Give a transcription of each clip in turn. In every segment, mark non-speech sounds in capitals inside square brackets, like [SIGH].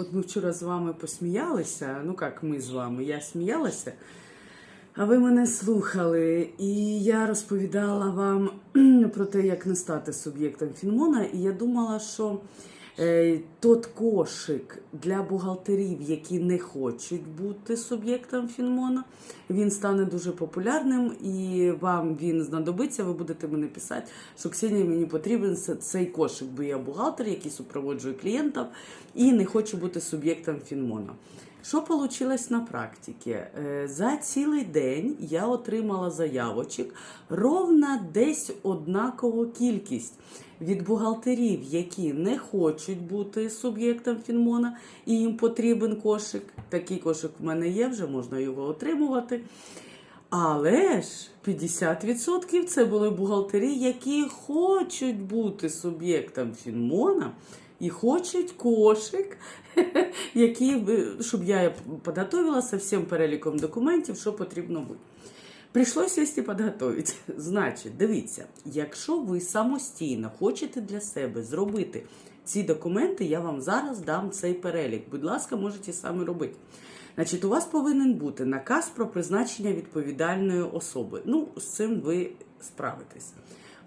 От ми вчора з вами посміялися. Ну як ми з вами, я сміялася, а ви мене слухали. І я розповідала вам [CLEARS THROAT] про те, як не стати суб'єктом Фінмона. І я думала, що тот кошик для бухгалтерів, які не хочуть бути суб'єктом Фінмона, він стане дуже популярним і вам він знадобиться. Ви будете мене писати, що Ксенія мені потрібен цей кошик, бо я бухгалтер, який супроводжує клієнтів і не хочу бути суб'єктом Фінмона. Що вийшло на практиці? Е, За цілий день я отримала заявочок ровно десь однакову кількість від бухгалтерів, які не хочуть бути суб'єктом Фінмона, і їм потрібен кошик. Такий кошик в мене є, вже можна його отримувати. Але ж 50% це були бухгалтері, які хочуть бути суб'єктом Фінмона і хочуть кошик, [LAUGHS] який щоб я підготовила со всім переліком документів, що потрібно бути. Прийшлося сісти підготовити. [LAUGHS] Значить, дивіться, якщо ви самостійно хочете для себе зробити ці документи, я вам зараз дам цей перелік. Будь ласка, можете самі робити. Значить, у вас повинен бути наказ про призначення відповідальної особи. Ну, з цим ви справитесь.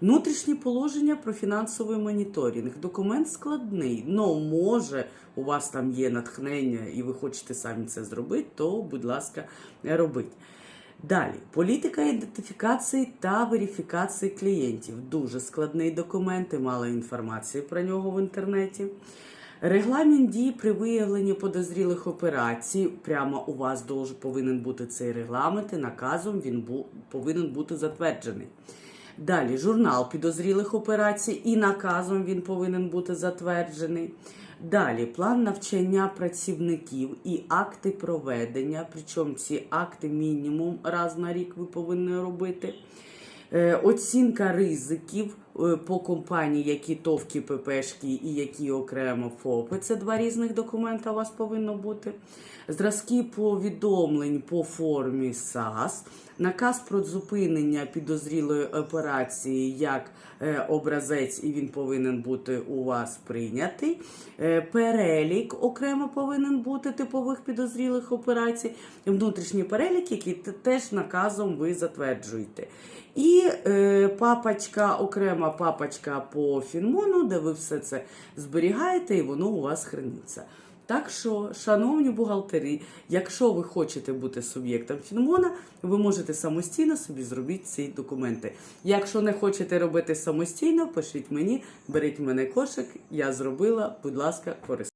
Внутрішні положення про фінансовий моніторинг. Документ складний, але може у вас там є натхнення і ви хочете самі це зробити, то, будь ласка, робіть. Далі, політика ідентифікації та верифікації клієнтів. Дуже складний документ, і мало інформації про нього в інтернеті. Регламент дій при виявленні подозрілих операцій. Прямо у вас повинен бути цей регламент, і наказом він повинен бути затверджений. Далі журнал підозрілих операцій і наказом він повинен бути затверджений. Далі план навчання працівників і акти проведення. Причому ці акти мінімум раз на рік ви повинні робити. Е, Оцінка ризиків по компанії, які товки ППшки і які окремо ФОПи. Це два різних документа у вас повинно бути. Зразки повідомлень по формі САС, наказ про зупинення підозрілої операції як е, образець, і він повинен бути у вас прийнятий. Е, Перелік окремо повинен бути типових підозрілих операцій, внутрішній перелік, який теж наказом ви затверджуєте. І е, папочка, окрема папочка по фінмону, де ви все це зберігаєте, і воно у вас храниться. Так що, шановні бухгалтері, якщо ви хочете бути суб'єктом фінмона, ви можете самостійно собі зробити ці документи. Якщо не хочете робити самостійно, пишіть мені, беріть в мене кошик, я зробила, будь ласка, користуйтесь.